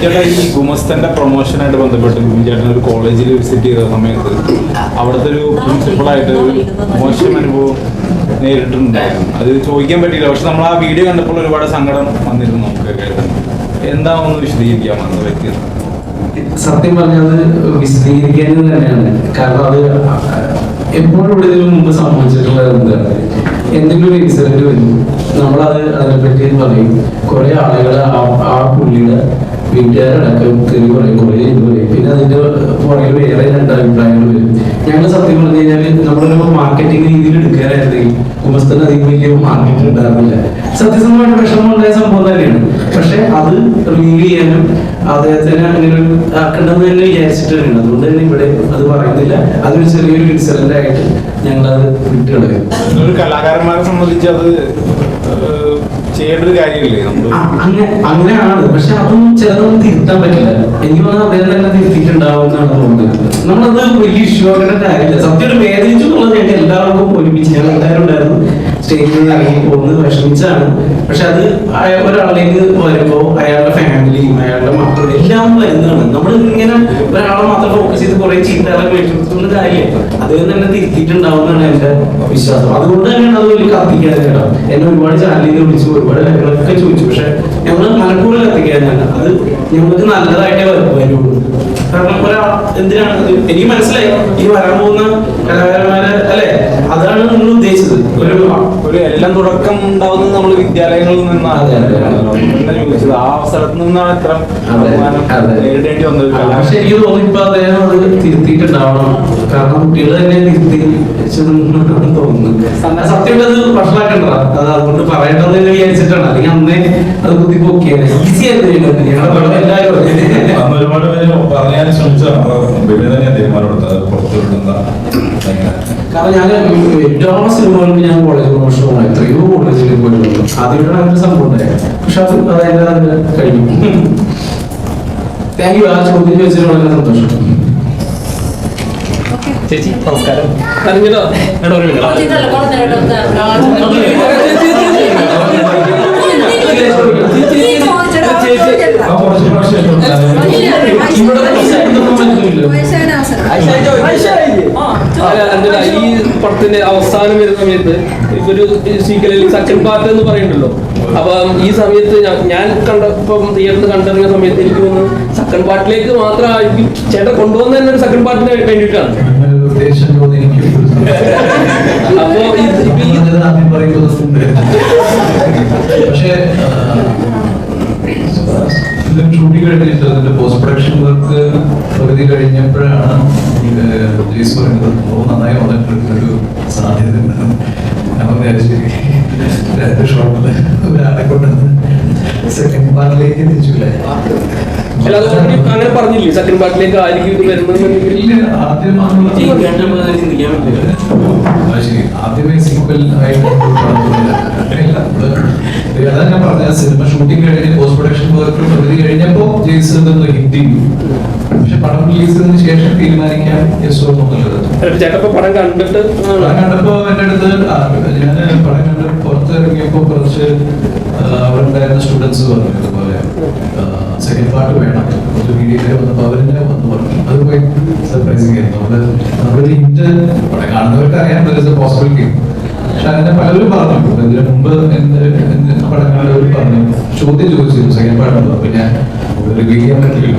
ചേട്ടാ ഈ ഗുമസ്തന്റെ പ്രൊമോഷനായിട്ട് ബന്ധപ്പെട്ട് ചേട്ടൻ ഒരു കോളേജിൽ വിസിറ്റ് ചെയ്ത സമയത്ത് അവിടുത്തെ ഒരു പ്രിൻസിപ്പളായിട്ട് ഒരു മോശം അനുഭവം നേരിട്ടിട്ടുണ്ടായിരുന്നു. അത് ചോദിക്കാൻ പറ്റില്ല പക്ഷെ നമ്മൾ ആ വീഡിയോ കണ്ടപ്പോൾ ഒരുപാട് സങ്കടം വന്നിരുന്നു നമുക്കൊക്കെ. എന്താണെന്ന് വിശദീകരിക്കാം അന്ന് വ്യക്തി? സത്യം പറഞ്ഞത് വിശദീകരിക്കേണ്ടത് തന്നെയാണ്. കാരണം അത് എപ്പോഴും ഇവിടെ ഇതിനു മുമ്പ് സംഭവിച്ചിട്ടുള്ള എന്താണ് എന്തെങ്കിലും ഒരു ഇൻസിഡന്റ് വരും. നമ്മളത് അതിനെപ്പറ്റി പറയും. കുറെ ആളുകൾ ആ പുള്ളിയുടെ വീട്ടുകാരടക്കം തെറി പറയും കുറേ ഇത് പിന്നെ അതിന്റെ പുറകിൽ വേറെ രണ്ട് അഭിപ്രായങ്ങൾ വരും. ഞങ്ങൾ സത്യം പറഞ്ഞു കഴിഞ്ഞാൽ നമ്മളൊരു മാർക്കറ്റിംഗ് രീതിയിൽ എടുക്കുകയായിരുന്നെങ്കിൽ കുമസ്തന് അധികം വലിയ മാർക്കറ്റ് ഉണ്ടായിരുന്നില്ല. സത്യസന്ധമായിട്ട് വിഷമം ഉണ്ടായ സംഭവം തന്നെയാണ്. പക്ഷെ അത് റിലീവ് ചെയ്യാനും അദ്ദേഹത്തിന് അങ്ങനെ ഒരു ആക്കണ്ടെന്ന് തന്നെ വിചാരിച്ചിട്ട് തന്നെയാണ് അതുകൊണ്ട് തന്നെ ഇവിടെ അത് പറയുന്നില്ല. അതൊരു ചെറിയൊരു ഇൻസിഡന്റ് ആയിട്ട് ഞങ്ങൾ അത് വിട്ടുകളയും കലാകാരന്മാരെ സംബന്ധിച്ച് അത് ചെയ്യേണ്ട ഒരു കാര്യമില്ലേ? അങ്ങനെയാണ്. പക്ഷെ അതും ചിലതൊന്നും തിരുത്താൻ പറ്റില്ല. എനിക്ക് തോന്നുന്നത് അദ്ദേഹം തന്നെ തിരുത്തിയിട്ടുണ്ടാവും എന്നാണ് തോന്നുന്നത്. നമ്മളത് വലിയ ഇഷ്യൂ ആക്കേണ്ട കാര്യമില്ല. സത്യം ഒരു വേദനിച്ചു എല്ലാവർക്കും ഒരുമിച്ച്. ഞങ്ങൾ എല്ലാവരും ഉണ്ടായിരുന്നു. സ്റ്റേജിൽ ഇറങ്ങി പോകുന്നത് വിഷമിച്ചാണ്. പക്ഷെ അത് ഒരാളിലേക്ക് വരുമ്പോൾ അയാളുടെ ഫാമിലിയും അയാളുടെ മക്കളും എല്ലാം വരുന്നതാണ്. നമ്മൾ ഇങ്ങനെ ഒരാളെ മാത്രം ഫോക്കസ് ചെയ്ത് കുറെ ചീത്തകളൊക്കെ മേടിച്ചിട്ടുള്ള കാര്യമില്ല? അദ്ദേഹം തന്നെ തിരുത്തിയിട്ടുണ്ടാവുന്നതാണ് എന്റെ വിശ്വാസം. അതുകൊണ്ട് തന്നെയാണ് അത് വലിയ കത്തിക്കാതെ കേട്ടോ. എന്നെ ഒരുപാട് ചാനലിൽ വിളിച്ചു ഒരുപാട് കാര്യങ്ങളൊക്കെ ചോദിച്ചു. പക്ഷെ ഞങ്ങൾ മനഃപൂർവം കത്തിക്കാനല്ല അത് ഞങ്ങൾക്ക് നല്ലതായിട്ടേ വരു- വരുള്ളൂ. കാരണം ഒരാൾ എന്തിനാണ് അത്? എനിക്ക് മനസ്സിലായി. ഈ വരാൻ പോകുന്ന കലാകാരന്മാരെ അല്ലെ? അതാണ് നിങ്ങൾ ഉദ്ദേശിച്ചത്. ഒരു ഒരു എല്ലാം തുടക്കം ഉണ്ടാവുന്നത് നമ്മൾ വിദ്യാലയങ്ങളിൽ നിന്നാണ്. ചോദിച്ചത് ആ അവസരത്തിൽ നിന്നാണ് ഇത്ര അതെ, നേരിടേണ്ടി വന്നത്. പക്ഷെ എനിക്ക് തോന്നിപ്പോ ഇപ്പൊ അദ്ദേഹം അത് തിരുത്തിയിട്ടുണ്ടാവണം. കാരണം കുട്ടികൾ തന്നെ തിരുത്തി തോന്നുന്നു. സത്യം അത് വഷളാക്കണ്ടതാ. അത് അതുകൊണ്ട് പറയേണ്ടത് വിചാരിച്ചിട്ടാണ്. അല്ലെങ്കിൽ അന്നേ അത് കുത്തിപ്പോക്കിയാണ് ഈസി ആയിട്ട് ഞങ്ങളുടെ എല്ലാവരും ഒരുപാട് പേര് പറയാൻ ശ്രമിച്ചതാണ്. പിന്നെ തന്നെ തീരുമാനമെടുത്തത്. പുറത്തു വിടുന്ന. കാരണം ഞാൻ എല്ലാ സിനിമകൾക്കും ഞാൻ കോളേജ് പ്രൊമോഷൻ പോകണം എത്രയോ കോളേജിൽ പോയിട്ടുണ്ട് ആദ്യമായിട്ടാണ് അങ്ങനെ സംഭവം ഉണ്ടായത് പക്ഷെ അത് അതെല്ലാം അതിന് കഴിഞ്ഞു താങ്ക് യു ആ ചോദ്യം ചോദിച്ചതിന് വളരെ സന്തോഷം ചേച്ചി നമസ്കാരം എടാ ഒരു ഇവിടെ പടത്തിന്റെ അവസാനം വരുന്ന സമയത്ത് ഇവർ സീക്വലിൽ സച്ചിൻ പാർട്ട് എന്ന് പറയുന്നുണ്ടല്ലോ. അപ്പൊ ഈ സമയത്ത് ഞാൻ- കണ്ടപ്പം തിയേറ്ററിൽ കണ്ടിറങ്ങിയ സമയത്ത് എനിക്ക് തോന്നുന്നു സെക്കൻഡ് പാർട്ടിലേക്ക് മാത്രമായിരിക്കും ചേട്ടൻ കൊണ്ടുവന്ന തന്നെ ഒരു സെക്കൻഡ് പാർട്ടിന് വേണ്ടിയിട്ടാണ്. അപ്പോ ഇത് പക്ഷേ ഫിലിം ഷൂട്ടിംഗ് കഴിഞ്ഞിട്ട് അതിന്റെ പോസ്റ്റ് പ്രൊഡക്ഷൻ വർക്ക് പകുതി കഴിഞ്ഞപ്പോഴാണ് ജയ്സ് പറയുന്നത്. ഓ നന്നായി വന്നിട്ടുണ്ട് ഒരു സാധ്യത ഉണ്ടെന്ന്. ഞാൻ വിചാരിച്ചു ഷോട്ടിൽ ഒരാളെ കൊണ്ടുവന്ന് സെക്കൻഡ് പാർട്ടിലേക്ക് already അങ്ങനെ പറഞ്ഞില്ലേ? സെക്കൻഡ് പാർട്ടിലേക്ക് ആയിരിക്കും വരുന്നത് ഇല്ല ആദ്യം. ആദ്യമേ സിമ്പിൾ ആയിട്ട് അതാ ഞാൻ പറഞ്ഞ സിനിമ ഷൂട്ടിംഗ് കഴിഞ്ഞ് പോസ്റ്റ് പ്രൊഡക്ഷൻ വർക്ക് പകുതി കഴിഞ്ഞപ്പോ ജെയ്സ് ഹിന്ദി ഹിറ്റ് ചെയ്തു. പക്ഷെ പടം റിലീസ് ചെയ്തതിന് ശേഷം തീരുമാനിക്കാൻ യെസോ എന്നുള്ളത് പടം കണ്ടിട്ട്. പടം കണ്ടപ്പോ എന്റെ അടുത്ത് ഞാൻ പടം കണ്ട് പുറത്തിറങ്ങിയപ്പോ കുറച്ച് അവരുണ്ടായിരുന്ന അവിടെ ഉണ്ടായിരുന്ന സ്റ്റുഡൻസ് പറഞ്ഞു ഇതുപോലെ സെക്കൻഡ് പാർട്ട് വേണം. കുറച്ച് വീഡിയോ വന്നപ്പോ അവരിങ്ങനെ വന്ന് പറഞ്ഞു. അത് പോയി സർപ്രൈസിങ് ആയിരുന്നു. നമ്മൾ നമ്മളൊരു ഹിറ്റ് പടം കാണുന്നവർക്ക് അറിയാം പോസിബിലിറ്റി പക്ഷെ അതിന്റെ പലരും പറഞ്ഞു ഇതിന് മുമ്പ് എന്റെ എന്റെ പടം കണ്ടവർ പറഞ്ഞു ചോദ്യം ചോദിച്ചിരുന്നു സെക്കൻഡ് പാർട്ട് റിവീൽ ചെയ്യാൻ പറ്റില്ല